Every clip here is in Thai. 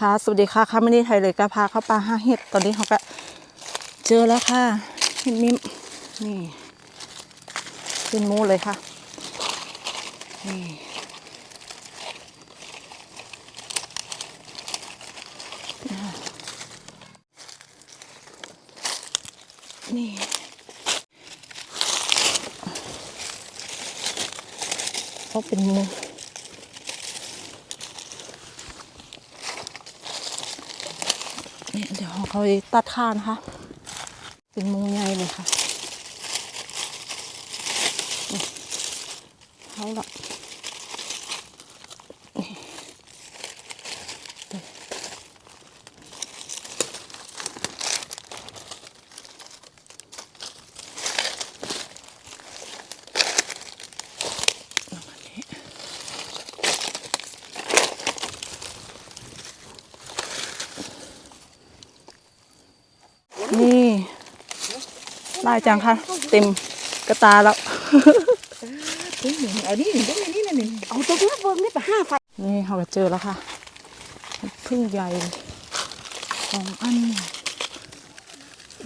ค่ะ สวัสดีค่ะค่ะไม่ได้ไทยเลยก็พาเข้าปลาห้าเห็ดตอนนี้เขาก็เจอแล้วค่ะเห็ดมิมนี่เป็นมูเลยค่ะนี่นี่เขาเป็นมู นี่เดี๋ยวเขาตัดข้านะคะ เป็นมุงใหญ่เลยค่ะเขาละนี่นี่ ได้จังค่ะ เต็มกระตาแล้วเฮ้ยเอานี่นี่นี่นี่นี่เอาตัวเลือกเบิ้งนี่ไปห้าไฟนี่เราก็เจอแล้วค่ะพึ่งใหญ่สองอัน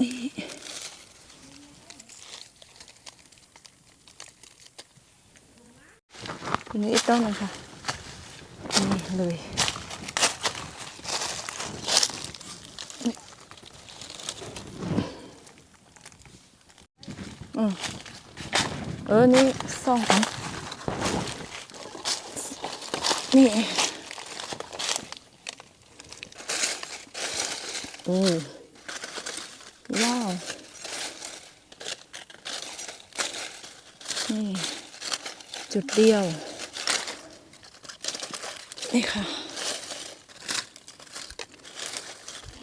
นี่ทีนี้อีกต้นนึงค่ะนี่เลย อืมเออ นี่สองอันนี่โอ้ว้าว นี่ จุดเดียว นี่ค่ะ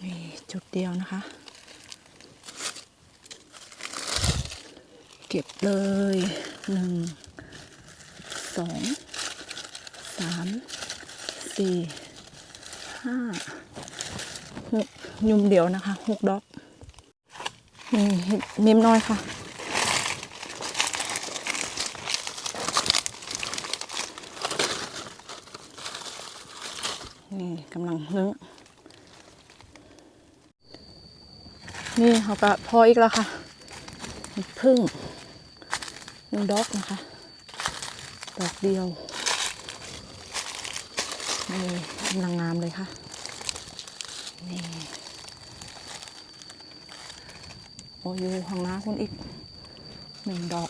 นี่ จุดเดียวนะคะ เก็บเลยหนึ่งสองสามสี่ห้าหกยุมเดียวนะคะหกดอกนี่เห็มน้อยค่ะนี่กำลังนึ่งนี่เขาก็พออีกแล้วค่ะพึ่ง หนึ่งดอกนะคะ ดอกเดียวนี่กำลังงามเลยค่ะ นี่โอ้ยอยู่ข้างหน้าคุณอีกหนึ่งดอก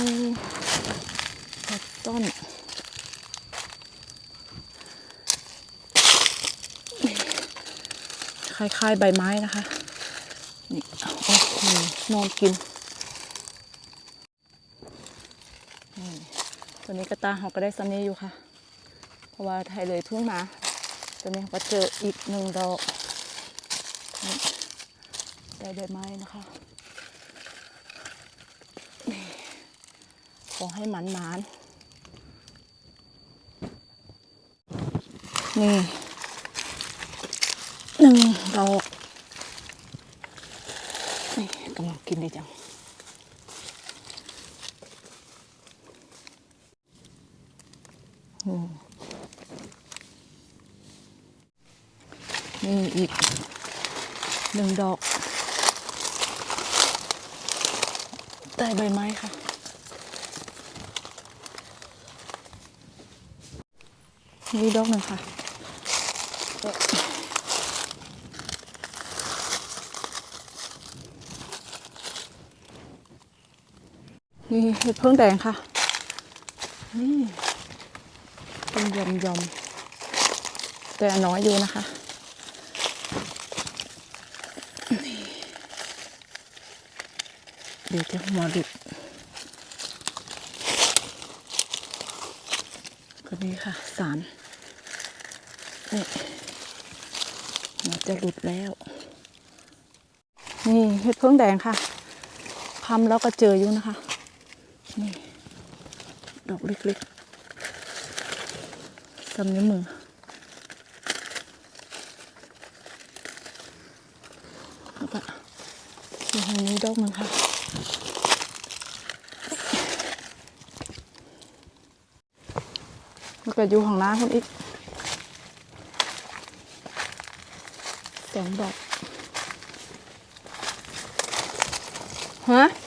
นี่หกต้น ค ล้ายๆใบไม้นะคะนี่โอ้โหนอนกินนี่ตัวนี้กระตาเขาก็ได้ซันนี้อยู่ค่ะ เพราะว่าไทยเลยเพิ่งมาตัวนี้เขาก็เจออีกหนึ่งดอกได้ใบไม้นะคะขอให้หมันหมานนี่ ดอกนี่กำลังกินดีจังอืมนี่อีกหนึ่งดอกใต้ใบไม้ค่ะ นี่ดอกหนึ่งค่ะี่เห็ดเพิ่งแดงค่ะ นี่เป็นยอมยอมแต่น้อยอยู่นะคะนี่เดี๋ยวจะหัวดุดก็นี่ค่ะ สามนี่มันจะหลุดแล้ว นี่เห็ดเพิ่งแดงค่ะคำแล้วก็เจออยู่นะคะ นี่ ดอกเล็กๆทำนิ้วมือ แล้วก็างนี้ดอกมันค่ะ แล้ก็อยู่ของน้าคนอีกสองดอกฮะ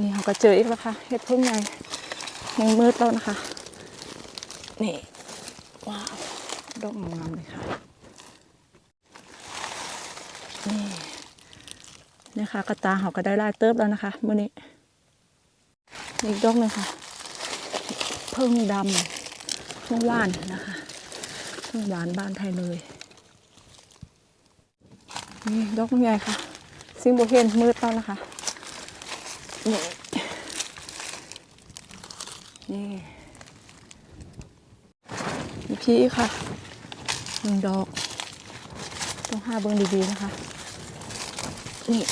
นี่เขาก็เจออีกแล้วค่ะเห็ดพึ่งใหญ่ยังมืดแล้วนะคะ นี่ ว้าวดอกงามเลยค่ะ นี่นะคะกระตาเขาก็ได้ลายเติบแล้วนะคะมื่อนี้อีกดอกหนึงค่ะ เพิ่งดำเพิ่งหวานนะคะเพิ่งหวานบ้านไทยเลยนี่ดอกใหญ่ค่ะซิงโบเห็นมืดแล้วนะคะ นี่นี่มีพี่ค่ะหนึ่งดอก ต้องห้าเบิ้งดีๆนะคะ นี่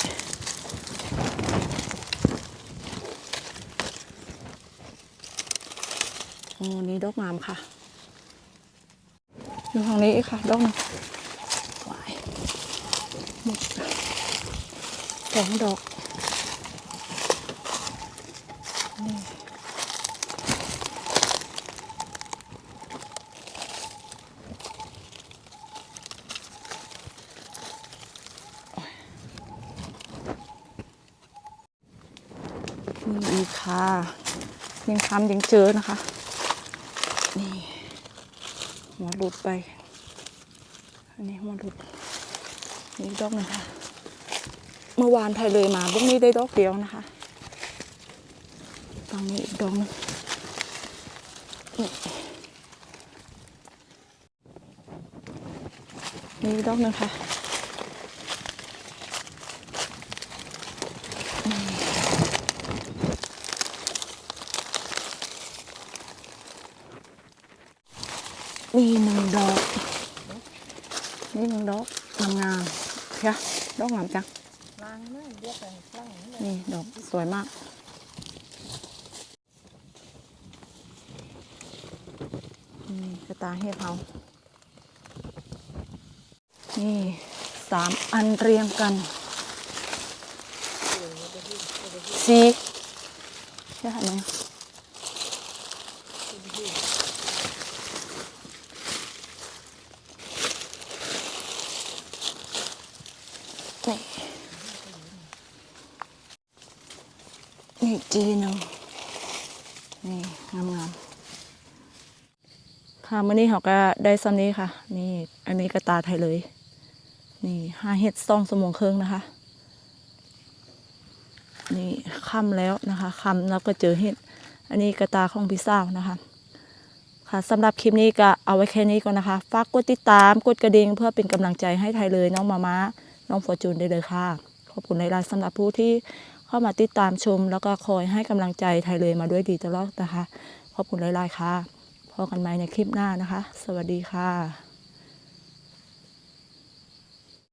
โอ้นี่ดอกงามค่ะดูทางนี้ค่ะดอกหวายหมดสองดอก นี่อีกค่ะยังทำยังเจอนะคะ นี่หัวหลุดไป อันนี้หัวหลุดนี่ดอกหนึ่งค่ะ เมื่อวานไทยเลยมาพวกนี้ได้ดอกเดียวนะคะ ตรงนี้อีกดอกหนึงนี่นี่อีกดอกหนึ่งค่ะนี่หนึ่งดอกนี่หนึ่งดอกงามงามๆเพียดอกงามจังล้างหน้าเรียกกันล้างนี่นี่ดอกสวยมาก นี่กระตาเห็ดเผานี่สามอันเรียงกันสีใช่ไหมนี่นี่จีหนึงนี่งามงามๆ ค่ะมื่อนี้เขาก็ได้ซ้ำนี้ค่ะ นี่อันนี้กระตาไทยเลย นี่ห้าเห็ดซองสมองเครื่องนะคะ นี่ค่ำแล้วนะคะค่ำแล้วก็เจอเห็ด อันนี้กระตาของพี่สาวนะคะ ค่ะสำหรับคลิปนี้ก็เอาไว้แค่นี้ก่อนนะคะ ฝากกดติดตาม กดกระดิ่งเพื่อเป็นกำลังใจให้ไทยเลยน้องมาม้า น้องฟอร์จูนได้เลยค่ะ ขอบคุณในไลน์สำหรับผู้ที่เข้ามาติดตามชม แล้วก็คอยให้กำลังใจไทยเลยมาด้วยดีตลอดนะคะ ขอบคุณหลายๆค่ะ พบกันใหม่ในคลิปหน้านะคะ สวัสดีค่ะ